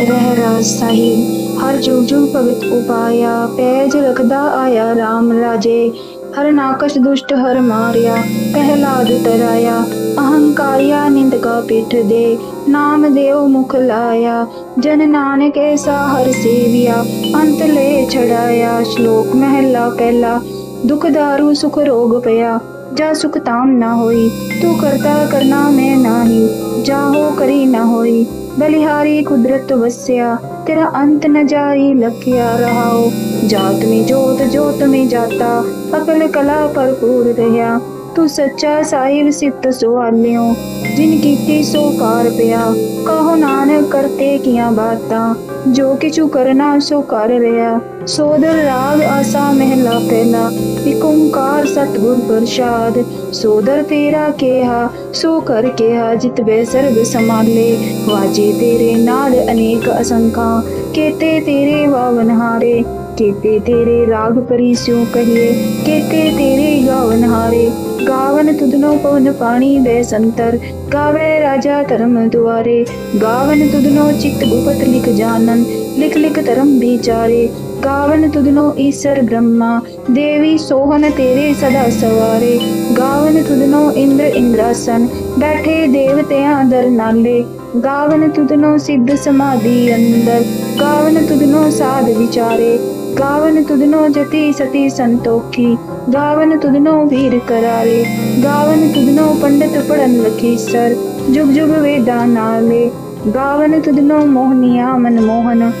ਰਹਿ ਸਾਹਿਬ ਹਰ ਜੁਗ ਜੁਗ ਭਗਤ ਉਪਾਇਆ ਪੈਜ ਰਖਦਾ ਆਇਆ RAM ਰਾਜੇ ਹਰ ਨਾਕਸ਼ ਦੁਸ਼ਟ ਹਰ ਮਾਰਿਆ ਪਹਿਲਾਦ ਤਰਾਇਆ ਅਹੰਕਾਰਿਆ ਨਿੰਦਕਾ ਪਿੱਠ ਦੇ ਨਾਮ ਦੇਵ ਮੁਖ ਲਾਇਆ ਜਨ ਨਾਨਕ ਐਸਾ ਹਰ ਸੇਵਿਆ ਅੰਤ ਲੈ ਛੜਾਇਆ ਸ਼ਲੋਕ ਮਹਿਲਾ ਪਹਿਲਾ ਦੁਖ ਦਾਰੂ ਸੁਖ ਰੋਗ ਪਿਆ ਜਾ ਸੁਖ ਤਾਮ ਨਾ ਹੋਈ ਤੂੰ ਕਰਤਾ ਕਰਨਾ ਮੈਂ ਨਾਹੀ ਜਾਹੋ ਕਰੀ ਨਾ ਹੋਈ बलिहारी कुदरत वस्या, तेरा अंत न जाई लखिया रहाओ। जात में जोत जोत में जाता, अकल कला भरपूर रहा तू सच्चा साहिब सित सुहालियो जिन कीती सो कार पिया। कहो नानक करते किया बातां, जो किचु करना सो कर रहा सोदर राग आसा महला पहला एक सतगुर प्रसाद सोदर तेरा केहा, सो कर केहा, जित वे सर्ग संभाले। वाजे तेरे नाल अनेक असंखा, केते तेरे वावन हारे। केते तेरे राग परी स्यो कहिए, केते तेरे गावन हारे। गावन तुदनो पवन पानी वे संतर, गावे राजा धर्म द्वारे गावन तुदनो चित्त गुपत लिख जानन, लिख लिख धर्म विचारे। गावन तुदनो ईश्वर ब्रह्मा, देवी सोहन तेरे सदा सवारे। गावन तुदनो इंद्र इंद्रासन, बैठे देवतियाँ दर नाले। गावन तुदनो सिद्ध समाधि अंदर, गावन तुदनो साध विचारे। गावन तुदनो जति सती संतोखी, गावन तुदनो वीर करारे। गावन तुदनो पंडित पढ़न लखीसर जुग जुग वेदा नाले। गावन तुदनो मोहनिया मनमोहन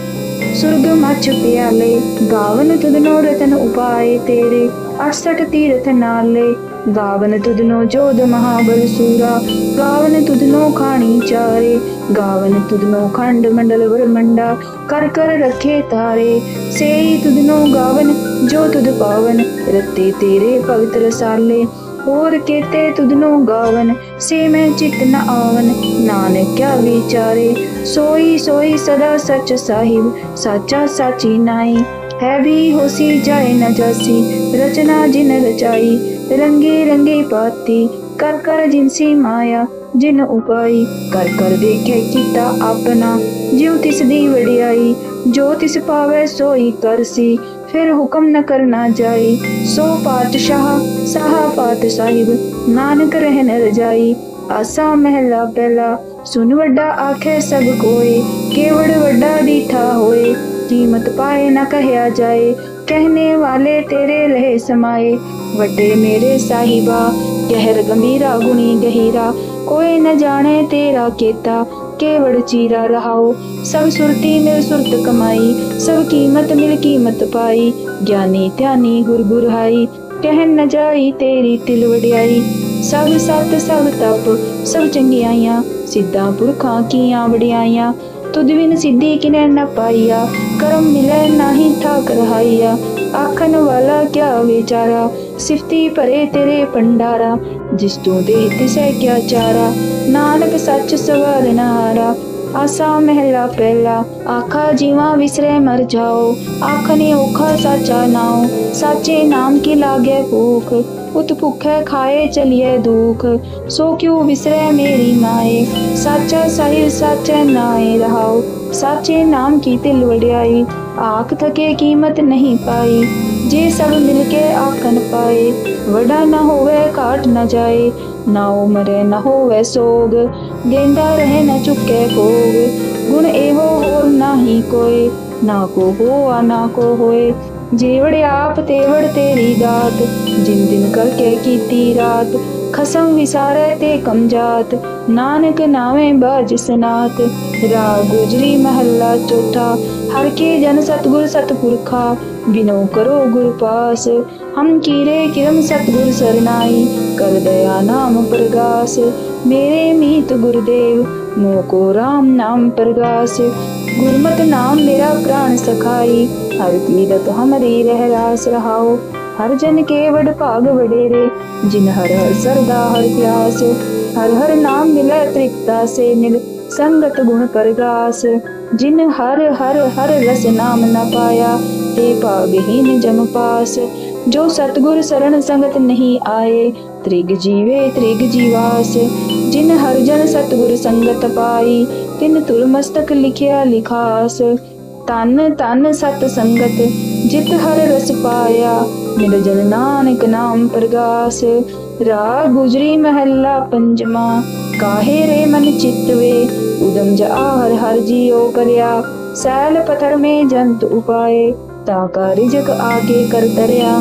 सुर्ग मच प्याले गावन तुदनो रतन उपाय तेरे अड़सठ तीरथ नाले गावन तुदनो जोध महाबल सूरा गावन तुदनो खाणी चारे गावन तुदनो खंड मंडल ब्रह्मंडा कर कर रखे तारे सेई तुदनो गावन जो तुद पावन रते तेरे भगत रसाले और केते तुदनो गावन से मैं चित न आवन नान क्या विचारे सोई सोई सदा सच साहिब साचा साची नाई है भी होसी जाए न जासी रचना जिन रचाई रंगे रंगे पाती कर कर जिनसी माया जिन उपाई कर कर देखे किता अपना ज्योतिष दी वड़ियाई जो तिस पावे सोई करसी ਫਿਰ ਹੁਕਮ ਨ ਕਰਨਾ ਜਾਏ ਸੋ ਪਾਤਸ਼ਾਹ, ਸਾਹਾ ਪਾਤ ਸਾਹਿਬ, ਨਾਨਕ ਰਹਿ ਨ ਰਜਾਈ ਆਸਾ ਮਹਿਲਾ ਪਹਿਲਾ ਸੁਨ ਵੱਡਾ ਆਖੇ ਸਭ ਕੋਏ ਕੇਵੜ ਵੱਡਾ ਦੀਠਾ ਹੋਏ, ਕੀਮਤ ਪਾਏ ਨ ਕਹਿਆ ਜਾਏ। ਕਹਨੇ ਵਾਲੇ ਤੇਰੇ ਲਹਿ ਸਮਾਏ। ਵੱਡੇ ਮੇਰੇ ਸਾਹਿਬਾ, ਗਹਿਰ ਗੰਭੀਰਾ, ਗੁਣੀ ਗਹੀਰਾ। ਕੋਈ ਨ ਜਾਣੇ ਤੇਰਾ ਕੀਤਾ। केवड़ चीरा रहाओ। सब सुरती मिल सुरत कमाई, सब कीमत मिल कीमत पाई। ज्ञानी ध्यानी गुर गुरहाई कहन न जाई तेरी तिल वड्याई। सब सत सब तप, सब चंगियाईया सिद्धा पुरखा की वड्याईया तुद बिन सिद्धि किने न पाईया कर्म मिले ना नाही ठाक रहाइया आखन वाला क्या बेचारा सिफती परे तेरे भंडारा जिस तू दे तिसै क्या चारा नानक सच सवाल नारा आसा महला पहला आखा जीवा विसरे मर जाओ आख ने ओखा साचा नाओ साचे नाम की लागे भूख उत भुख खाए चलिए दुख सो क्यों विसरे मेरी माए साचा साहिब साचे नाए रहाओ साचे नाम की तिल वड्याई आख थके कीमत नहीं पाई ਜੇ ਸਭ ਮਿਲ ਕੇ ਆਖਨ ਪਾਏ ਵੜਾ ਨਾ ਹੋਵੇ, ਘਾਟ ਨਾ ਜਾਏ, ਨਾ ਉਮਰੇ, ਨਾ ਹੋਵੇ ਸੋਗ ਦੇਂਦਾ ਰਹੇ ਨਾ ਚੁੱਕੇ ਕੋਗ ਗੁਣ ਇਹੋ ਹੋਰ ਨਾਹੀ ਕੋਏ, ਨਾ ਕੋ ਹੋਆ, ਨਾ ਕੋ ਹੋਏ, ਜੀਵੜ ਆਪ ਤੇਵੜ ਤੇਰੀ ਦਾਤ, ਜਿਨ ਦਿਨ ਕਰਕੇ ਕੀਤੀ ਰਾਤ खसम विसारे ते कम जात नानक नावे बाज सनात राग गुजरी महला चौथा हर के जन सतगुर सतपुरखा बिनो करो गुर पास हम कीरे किरम सतगुर सरनाई कर दया नाम प्रगास मेरे मीत गुरुदेव मोको राम नाम प्रगास गुरमत नाम मेरा प्राण सखाई हर तीरथ हमरी रहरास रहाओ हर जन के वड भाग वडेरे ਜਿਨ ਹਰ ਹਰ ਸਰਦਾ, ਹਰ ਪਿਆਸ, ਹਰ ਹਰ ਨਾਮ ਮਿਲੇ ਤ੍ਰਿਕਤਾ ਸੇ ਮਿਲ, ਸੰਗਤ ਗੁਣ ਪ੍ਰਗਾਸ। ਜਿਨ ਹਰ ਹਰ ਹਰ ਰਸ ਨਾਮ ਨ ਪਾਇਆ, ਤੇ ਭਾਗਹੀਨ ਜਮ ਪਾਸ। ਜੋ ਸਤਗੁਰ ਸਰਣ ਸੰਗਤ ਨਹੀਂ ਆਏ, ਤ੍ਰਿਗ ਜੀਵੇ ਤ੍ਰਿਗ ਜੀਵਾਸ। ਜਿਨ ਹਰ ਜਨ ਸਤਗੁਰ ਸੰਗਤ ਪਾਈ, ਤਿਨ ਤੁਰ ਮਸਤਕ ਲਿਖਿਆ ਲਿਖਾਸ। ਤਨ ਤਨ ਸਤ ਸੰਗਤ, ਜਿਤ ਹਰ ਰਸ ਪਾਇਆ मेरे जन नानक नाम प्रगास रा गुजरी महला पंजमा काहे रे मन चित्तवे उदम ज आहर हर जियो करया सैल पत्थर में जंत उपाय ताका रिजक आगे कर तरया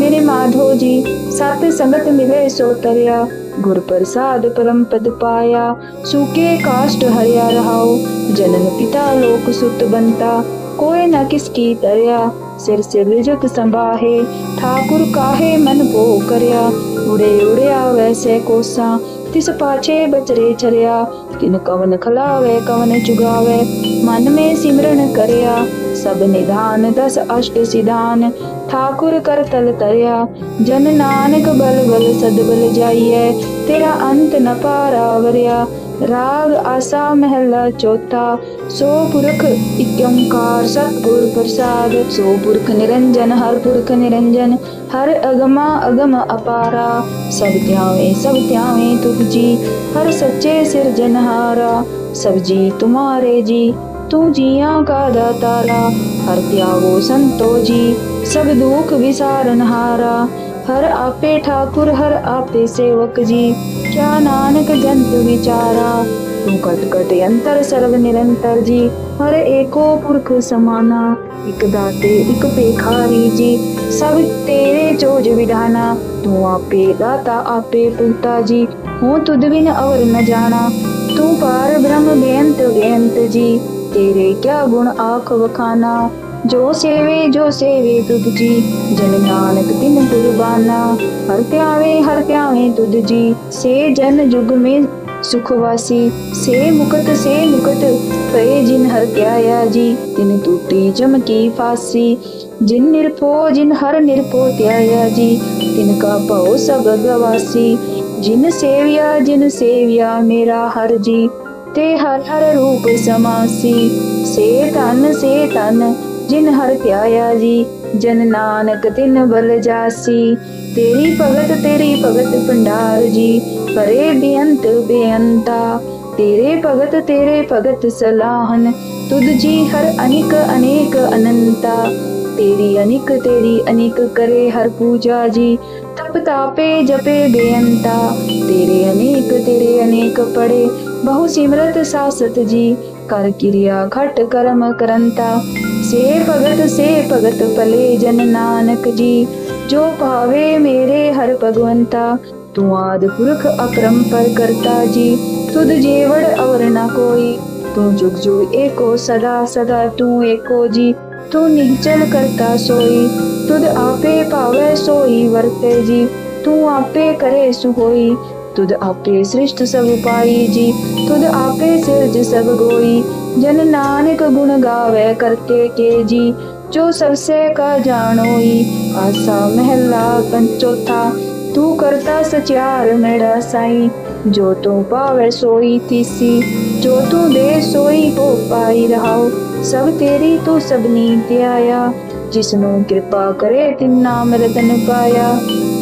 मेरे माधो जी सत संगत मिले सो तरया गुर प्रसाद परम पद पाया सूके काष्ट हरिया रहाओ जनन पिता लोक सुत बनता कोई न किसकी दरिया सिर से विजत संभाहे ठाकुर काहे मन भो करया। उड़े उड़िया वैसे कोसा, तिस पाछे बचरे चरिया। तिन कवन खलावे, कवन चुगावे मन में सिमरन करया, सब निधान, दस अष्ट सिदान ठाकुर कर तल तरया, जन नानक बल बल सद बल जाइए। तेरा अंत न पारावरिया। राग आसा महला चौथा, सो पुरख इक्यंकार, सतगुर प्रसाद, सो पुरख निरंजन, हर पुरख निरंजन, हर अगमा अगम अपारा। सब त्यावे सब त्यावे तुझ जी, हर सच्चे सिरजनहारा सब जी तुम्हारे जी, तू जिया का दातारा। हर त्यागो संतो जी, सब दुख विसारनहारा हर आपे ठाकुर, हर आपे सेवक जी। क्या नानक जंतु विचारा? तू कट निर सर्व निरंतर जी, हर एको पुरख समाना। एक दाते, एक पेखारी जी, सब तेरे चोज विधाना तू आपे दाता, आपे पुता जी, हूँ तुद बिन और न जाना। तू पार ब्रह्म बेंत बेंत जी, तेरे क्या गुण आख वखाना? ਜੋ ਸੇਵੇ ਜੋ ਸੇਵੇ ਤੁਧ ਜੀ, ਜਨ ਨਾਨਕ ਤਿਨ ਕੁਰਬਾਨਾ। ਹਰ ਧਿਆਵੇ ਹਰ ਧਿਆਵੇ ਤੁਧ ਜੀ, ਸੇ ਜਨ ਜੁਗ ਮੇ ਸੁਖਵਾਸੀ ਸੇ ਮੁਕਤ ਸੇ ਮੁਕਤ, ਪਏ ਜਿਨ ਹਰ ਧਿਆਇਆ ਜੀ, ਤਿਨ ਟੂਟੀ ਚਮਕੀ ਫਾਸੀ। ਜਿਨ ਨਿਰਭੋ ਜਿਨ ਹਰ ਨਿਰਭੋ ਧਿਆਇਆ ਜੀ, ਤਿਨ ਕਾ ਭਉ ਸਭ ਗਵਾਸੀ। ਜਿਨ ਸੇਵਿਆ ਜਿਨ ਸੇਵਿਆ ਮੇਰਾ ਹਰ ਜੀ, ਤੇ ਹਰ ਹਰ ਰੂਪ ਸਮਾਸੀ। ਸੇ ਤਨ ਸੇ ਤਨ जिन हर त्याया जी, जन नानक तिन बल जासी। तेरी भगत तेरी भगत भंडार जी परे बेअंत बेअंता। तेरे भगत तेरे भगत सलाहन तुद जी हर अनिक, अनेक अनंता। तेरी अनिक तेरी अनिक करे हर पूजा जी, तप तापे जपे बेअंता। तेरे अनेक तेरे अनेक पड़े, बहु सिमरत सासत जी, कर क्रिया घट कर्म करंता। से भगत से भगत पले जन नानक जी। जो पावे मेरे हर भगवंता, तू आद पुरख अपरंपर करता जी। तुद जेवड़ और न कोई, तू जुग जुग एको सदा सदा तू एको जी। तू निचल करता सोई तुद आपे पावे सोई वरते जी। तू आपे करे सुहोई तुद आपे सृष्ट सब पाई जी तुद आपे सिरज सब गोई जन नानक गुण गावे करते के जी जो सबसे का जानोई आसा महला पंचोथा तू करता सचार मेरा साई जो तू पावे सोई तीसी जो तू दे सोई को ਪਾਈ ਰਹਾਓ ਸਭ ਤੇਰੀ ਤੂੰ ਸਭਨੀ ਧਿਆਇਆ ਜਿਸ ਨੂੰ ਕਿਰਪਾ ਕਰੇ ਤਿੰਨਾ ਮਰਦਨ ਪਾਇਆ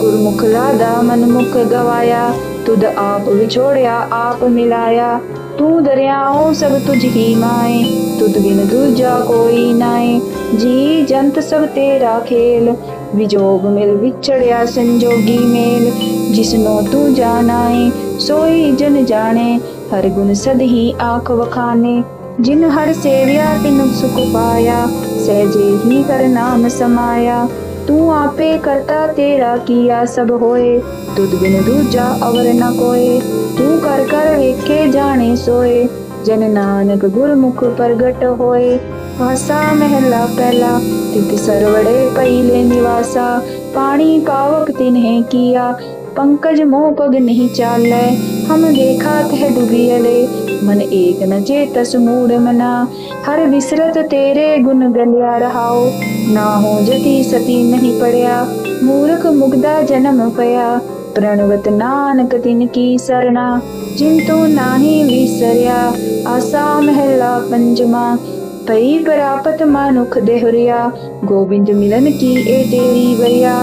ਗੁਰਮੁਖ ਲਾਦਾ ਮਨ ਮੁਖ ਗਵਾਇਆ ਤੁਧ ਆਪ ਵਿਛੋੜਿਆ, ਆਪ ਮਿਲਾਇਆ। ਤੂੰ ਦਰਿਆਓ ਸਭ ਤੁਝ ਹੀ ਮਾਏ। ਤੁਧ ਬਿਨ ਦੂਜਾ ਕੋਈ ਨਾਏ। ਜੀ ਜੰਤ ਸਭ ਤੇਰਾ ਖੇਲ। ਵਿਜੋਗ ਮਿਲ ਵਿਛੜਿਆ ਸੰਜੋਗੀ ਮੇਲ। ਜਿਸਨੋ ਤੂੰ ਜਾਣਾਏ, ਸੋਈ ਜਨ ਜਾਣੇ। ਹਰ ਗੁਣ ਸਦ ਹੀ ਆਖ ਵਖਾਨੇ। ਜਿਨ ਹਰ ਸੇਵਿਆ, ਤਿਨ ਸੁਖ ਪਾਇਆ। ਸਹਿਜੇ ਹੀ ਕਰ ਨਾਮ ਸਮਾਇਆ। तू आपे करता तेरा किया सब होए। तुद बिन दूजा अवर न कोए। तू कर कर वेखे जाने सोए। जन नानक गुरमुख प्रगट होए। भाषा महला पहला तित सरवड़े पहले निवासा। पानी पावक तिन्हें किया, पंकज मोह पग नहीं चाल हम देखा थे डुबियले। मन एक न चेतस मूड मना हर विसरत तेरे गुण गलिया रहाओ ना हो जति सती नहीं पड़या मूर्ख मुग्धा जन्म पया प्रणवत नानक तिन की सरना जिन तू नाही विसरिया आसा महला पंचमा पई प्रापत मानुख देहरिया गोविंद मिलन की ए तेरी वरिया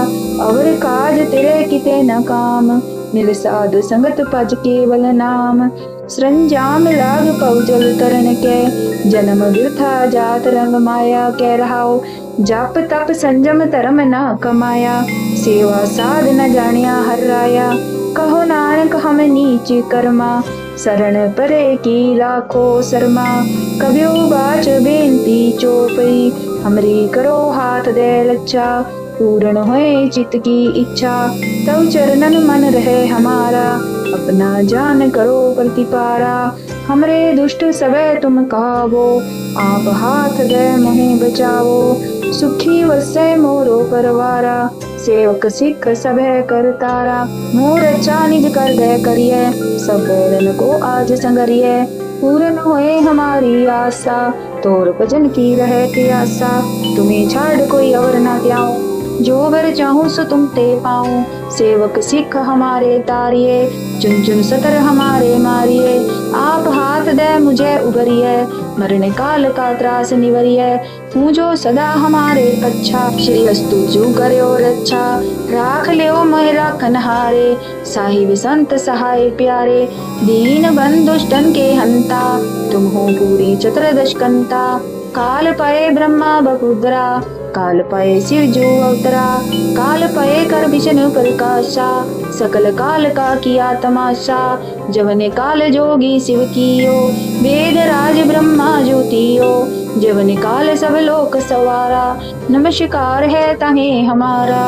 अवर काज तेरे किते न काम मिल साध संगत पज केवल नाम सरंजाम लाग पौजल तरन के। जन्म वृथा जात रंग माया कह रहाओ। जप तप संजम धर्म न कमाया। सेवा साध न जानिया हर राया। कहो नानक हम नीच कर्मा। शरण परे की लाखो शर्मा। कभ्यो बाच बेनती चोपई। हमरी करो हाथ दे लच्छा। पूर्ण होए चित की इच्छा। तब चरणन मन रहे हमारा। अपना जान करो प्रतिपारा हमरे दुष्ट सबे तुम कहावो आप हाथ दे मोहे बचावो। सुखी वसे मोरो परवारा। सेवक सिख सभे कर तारा। मोर अच्छा निज कर दे करिए। सब बैरन को आज संगरिए। पूर्ण होए हमारी आशा। तोर भजन की रहे आशा। तुम्हें छाड़ कोई और ना त्याऊं जो वर चाहूँ सो तुम ते पाऊँ। सेवक सिख हमारे तारिये चुन चुन सतर हमारे मारिये आप हाथ दे मुझे उगरिए मरण काल का त्रास निवरिए। जो सदा हमारे अच्छा श्री अस्तु जू करो रक्षा राख लियो मैं राखन हारे साहिब संत सहाय प्यारे। दीन बंधुष्टन के हंता, तुम हो पूरी चतुर्दश कंता। काल पाए ब्रह्मा बकुद्रा काल पाए शिव जो अवतरा काल पाए कर विष्णु प्रकाशा। सकल काल का किया तमाशा जवने काल जोगी शिव कियो। वेद राज ब्रह्मा ज्योतियो। जवने काल सब लोक सवारा। नमस्कार है तहे हमारा।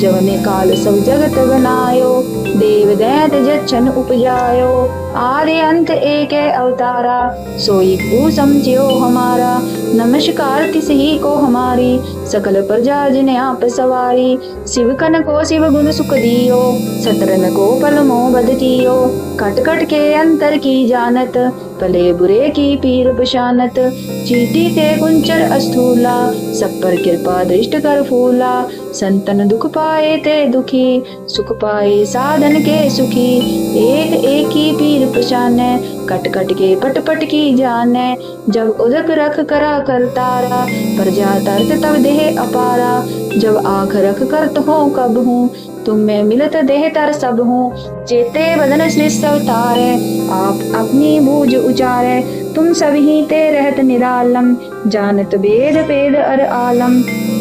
जवने काल सब जगत बनायो देव दैत जच्छन उपजायो। आदि अंत एक अवतारा। सोई समझियो हमारा। नमस्कार तिस ही को हमारी सकल प्रजा जिन आप सवारी शिव कन को शिव गुण सुख दियो सतरन को पल मोह बद कियो कट कट के अंतर की जानत भले बुरे की पीर बशानत, चीटी ते कुंचर अस्थूला, सब पर कृपा दृष्ट कर फूला। संतन दुख पाए ते दुखी, सुख पाए साधन के सुखी। एक एक ही पीर पशाने कट कट के पट पट की जाने। जब उदक रख करा कर तारा प्रजा तरत तब देह अपारा। जब आख रख कर तो कब हूँ तुम में मिलत देह तर सब हूँ। चेते बदन श्री अवतारे आप अपनी बूझ उचारे तुम सभी ते रहत निरालम। जानत वेद पेद अर आलम।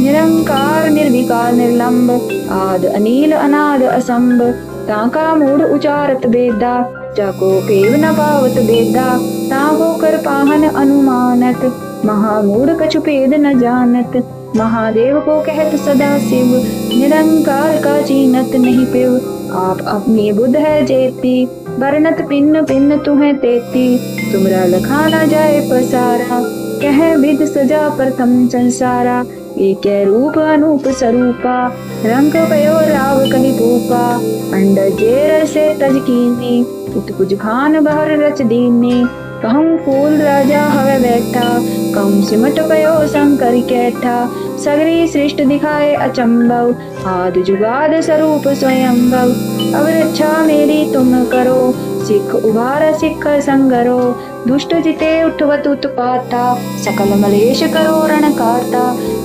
निरंकार, निर्विकार, निर्लंब। आद, अनिल, अनाद असंभ ताका मूड उचारत वेदा जाको पेव न पावत वेदा ताको कर पाहन अनुमानत। महामूढ़ कछु पेद न जानत। महादेव को कहत सदा शिव, निरंकार का चीनत नहीं पिव। आप अपनी बुद्ध है जेती, वर्णत पिन्न पिन्न तुम्हें तेती। तुमरा लखा न जाए पसारा, कह विद सजा प्रथम संसारा। एक रूप अनूप स्वरूपा रंग पयो राव कही भूपा अंड जेर से तज कीनी, उत कुछ खान बहर रच दीनी। कहूँ फूल राजा हवे बैठा, कहूँ सिमट पयो शंकर कैठा। सगरी सृष्ट दिखाए अचंबव आद जुगाद स्वरूप स्वयंभव। अब रक्षा मेरी तुम करो, सिख उबार सिख संगरो। दुष्ट जिते उठवत उत्पाता सकल मलेश करो रण काता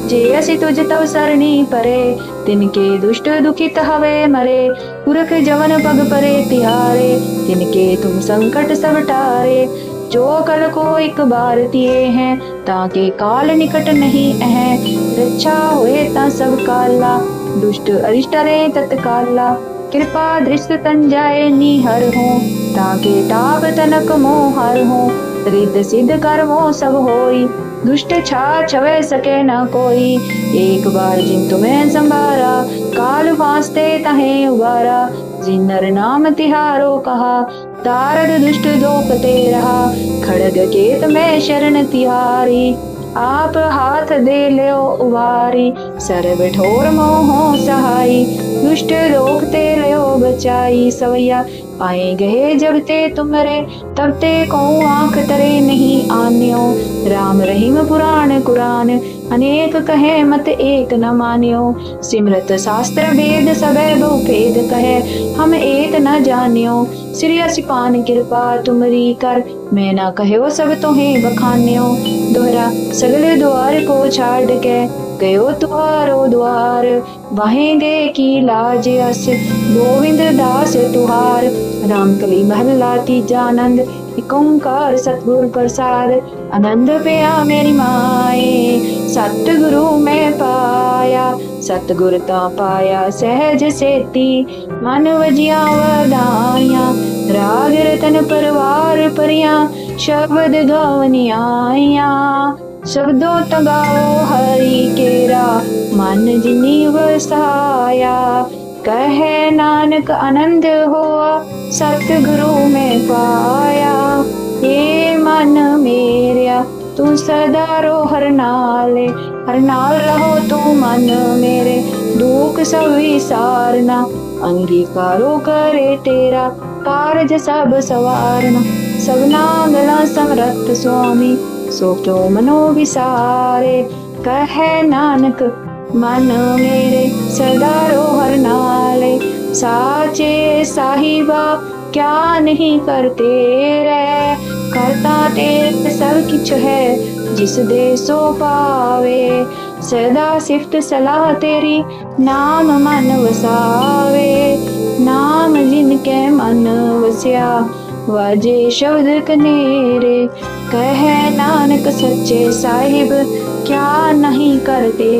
जे असि तुझ तव सरणी परे, तिनके दुष्ट दुखित हवे मरे। पुरख जवन पग परे तिहारे, तिनके तुम संकट सब टारे। जो कल को एक बार दिए हैं, ताके काल निकट नहीं है। रक्षा हुए ता सब काला, दुष्ट अरिष्ट रे तत्काला। कृपा दृष्ट तन जाए निहर हो, ताके ताप तनक मोहर हो। रिद सिद्ध कर्मो सब होई दुष्ट छा छवे सके न कोई। एक बार जिन तुम्हें संभारा, काल वास्ते तहे उबारा। जिन नर नाम तिहारो कहा, तारद दुष्ट दोपते रहा। खड़ग केत में शरण तिहारी, आप हाथ दे लो उबारी सर्व ठोर मोहो सहाई, दुष्ट रोकते लो बचाई। सवैया पाए गए जब ते तुम रे तब ते को आँख तरे नहीं आन्यो। राम रहीम पुराण कुरान, अनेक कहे मत एक न मान्यो। सिमरत शास्त्र वेद सब भेद कहे, हम एक न जान्यो। श्री असिपान कृपा तुमरी कर, मैं न कहो सब तुम्हें बखान्यो। दोहरा सगले द्वार को छाड़ के गयो तुहारो द्वार, वहेंगे की लाज अस, गोविंद दास तुहार। रामकली महला तीजा आनंद ओंकार सतगुर प्रसाद। आनंद पिया मेरी माए, सतगुरु मैं पाया। सतगुर ता पाया सहज सेती मन वजिया वदाया राग रतन परवार परिया, शब्द गवनिया। ਗਾਵਨੀਆਂ ਸ਼ਬਦੋ ਤਗਾਓ ਹਰੀ ਕੇਰਾ ਮਨ ਜਿਨੀ ਵਸਾਇਆ ਕਹੇ ਨਾਨਕ ਆਨੰਦ ਹੋਆ ਸਤਿਗੁਰੂ ਮੈਂ ਪਾਇਆ ਏ ਮਨ ਮੇਰਿਆ ਤੂੰ ਸਦਾ ਰੋ ਹਰ ਨਾਲੇ ਹਰ ਨਾਲ ਰਹੋ ਤੂੰ ਮਨ ਮੇਰੇ ਦੁੱਖ ਸਭ ਵਿਸਾਰਨਾ ਅੰਗੀਕਾਰੋ ਕਰੇ ਤੇਰਾ ਕਾਰਜ ਸਭ ਸਵਾਰਨਾ ਸਭਨਾ ਗਲਾ ਸਮਰੱਥ सोचो मनोविसारे कहे नानक, मन मेरे सदा हर नाले। साचे साहिबा, क्या नहीं करते रे? करता तेरे सब किच है जिस दे सो पावे। सदा सिफ्त सलाह तेरी, नाम मन वसावे। नाम जिनके मन वस्या वाजे शब्द कनेरे। कह नानक सच्चे साहिब, क्या नहीं करते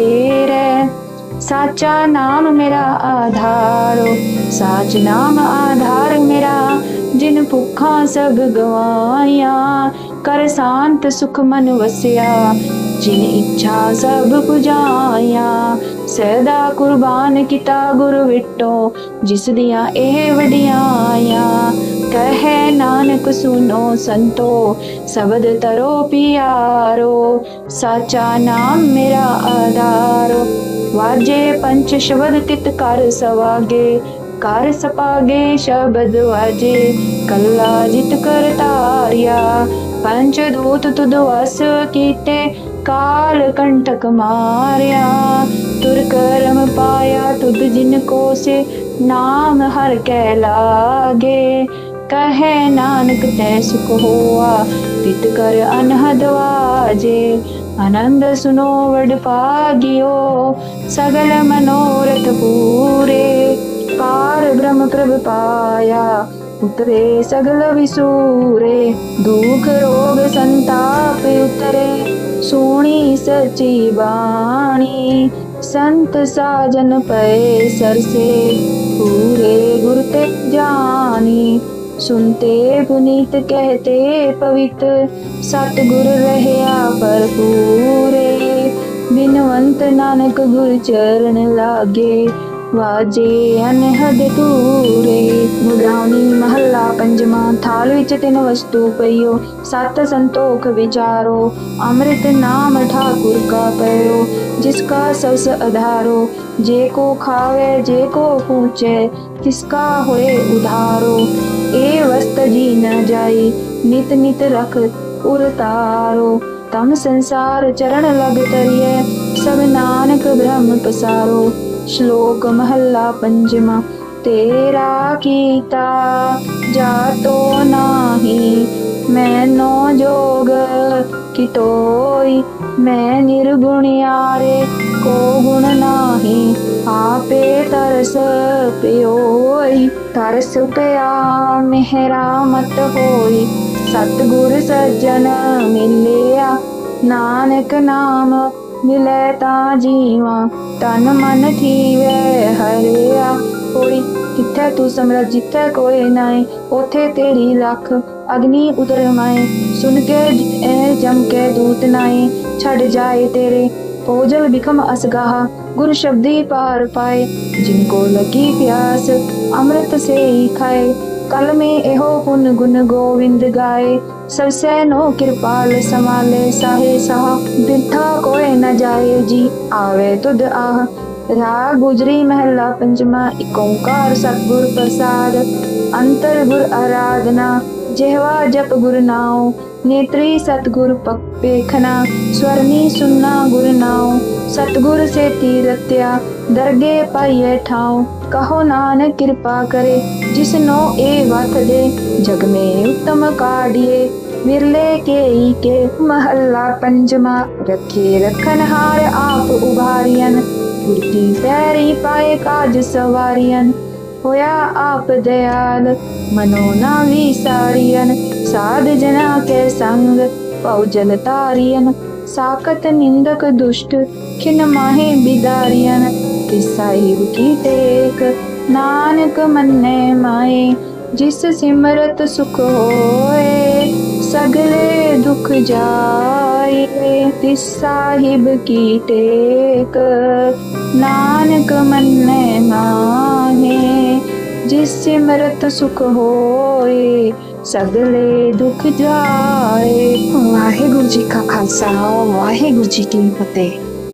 रे? साचा नाम मेरा आधारो, साच नाम आधार मेरा। जिन भुखा सब गवाया कर शांत सुख मन वसया। जिन इच्छा सब पुजाया सदा कुर्बान किता गुरु विटो जिस दिया ए वडियाया ਜਿਸ ਨਾਨਕ ਸੁਨੋ ਸੰਤੋ ਸ਼ਬਦ ਤਰੋ ਪਿਆਰੋ ਸਾਚਾ ਨਾਮ ਮੇਰਾ ਆਧਾਰੋ ਵਾਜੇ ਪੰਚ ਸ਼ਬਦ ਤਿਤ ਕਰ ਸਵਾਗੇ ਕਰ ਸਪਾਗੇ ਸ਼ਬਦ ਵਾਜੇ ਕੱਲਾ ਜਿਤ ਕਰ ਤਾਰਿਆ ਪੰਚ ਦੂਤ ਤੁਧ ਵਸ ਕੀਤੇ ਕਾਲ ਕੰਟਕ ਮਾਰਿਆ ਤੁਰ ਕਰਮ ਪਾਇਆ ਤੁਧ ਜਿਨ ਕੋ ਸੇ ਨਾਮ ਹਰ ਕੈ ਲਾਗੇ कहे, नानक तय सुख होआ, तित कर अनहद वाजे। आनंद सुनो, वड पागियो सगल मनोरथ पूरे। पार ब्रह्म प्रभ पाया, उतरे सगल विसूरे। दुख, रोग, संताप उतरे सोनी सची बाणी संत साजन पे सरसे, पूरे गुरु ते जानी। सुनते पुनीत कहते, पवित्र सतगुर रहया पूरे बिनवंत नानक गुर चरण लागे, वाजे अनहद तूरे मुद्रावनी महला पंजमा थाल विच तिन वस्तु पयो सत संतोख विचारो, अमृत नाम ठाकुर का पयो जिसका सस अधारो, जे को खावे, जे को पूछे किसका होए उधारो। ਇਹ ਵਸਤ ਜੀ ਨਾ ਜਾਈ, ਨਿਤ ਨਿਤ ਰਖ ਉਰਤਾਰੋ ਤਮ ਸੰਸਾਰ ਚਰਨ ਲਗ ਤਰੀਏ ਸਭ ਨਾਨਕ ਬ੍ਰਹਮ ਪਸਾਰੋ। ਸ਼ਲੋਕ ਮਹੱਲਾ ਪੰਜਵਾਂ, ਤੇਰਾ ਕੀਤਾ ਜਾਤੋ ਨਾਹੀ ਮੈਨੋ ਜੋਗ ਕਿ ਤੋਈ ਮੈਂ ਨਿਰਗੁਣ ਨਿਰਗੁਣਿਆਰੇ ਕੋ ਗੁਣ ਨਾਹੀ। ਆਪੇ ਤਰਸ ਪਿਓਈ, ਤਰਸ ਪਿਆ ਮਿਹਰਾ ਮਤ ਹੋਈ। ਸਤਿਗੁਰ ਸੱਜਣ ਮਿਲਿਆ, ਨਾਨਕ ਨਾਮ ਮਿਲੇ ਤਾਂ ਜੀਵਾ। ਤਨ ਮਨ ਥੀਵੇ ਹਰਿਆ। ਕੋਈ ਕਿੱਥੇ ਤੂੰ ਸਮਰਾ ਜਿੱਥੇ ਕੋਈ ਨਾਏ ਉਥੇ ਤੇਰੀ ਲੱਖ ਅਗਨੀ ਉਤਰ ਮਾਏ ਸੁਨ ਕੇ ਇਹ ਜਮ ਕੇ ਦੂਤ ਨਾਏ ਛੱਡ ਜਾਏ ਤੇਰੇ। ਪੋਜਲ ਬਿਖਮ ਅਸਗਾਹ गुरु शब्द ही पार पाए, जिनको लगी प्यास, अमृत से ही खाए। कल में एहो पुन गुन गोविंद गाए। सबसे नो कृपाल समाले साहे सहा बिठा कोय न जाए। जी आवे तुद आह रा गुजरी महला पंचमा, इकोकार सतगुर प्रसाद। अंतर गुर आराधना, जेहवा जप गुर नाओ। नेत्री सतगुर पक पेखना स्वर्णी सुनना गुर नाओ। सतगुर से तीरत्या, दरगे पाइये ठाव। कहो नान कृपा करे, जिस नो ए वत दे। जग में उत्तम काढ़िए विरले के ई के। महल्ला पंजमा, रखे रखन हार आप उभारियन। गुरकी पैरी पाए काज सवारियन। होया आप दयाल, मनो ना विसारियन। साध जना के संग पौजल तारियन। साकत निंदक दुष्ट अखिन माहे बिदारियन ते की टेक। नानक मन्ने माए, जिस सिमरत सुख होए, सगले दुख जाए, तिस साहिब की टेक। नानक मन्ने माहे, जिस सिमरत सुख होए, सगले दुख जाए। वाहेगुरु जी का खालसा, वाहेगुरु जी की फतेह।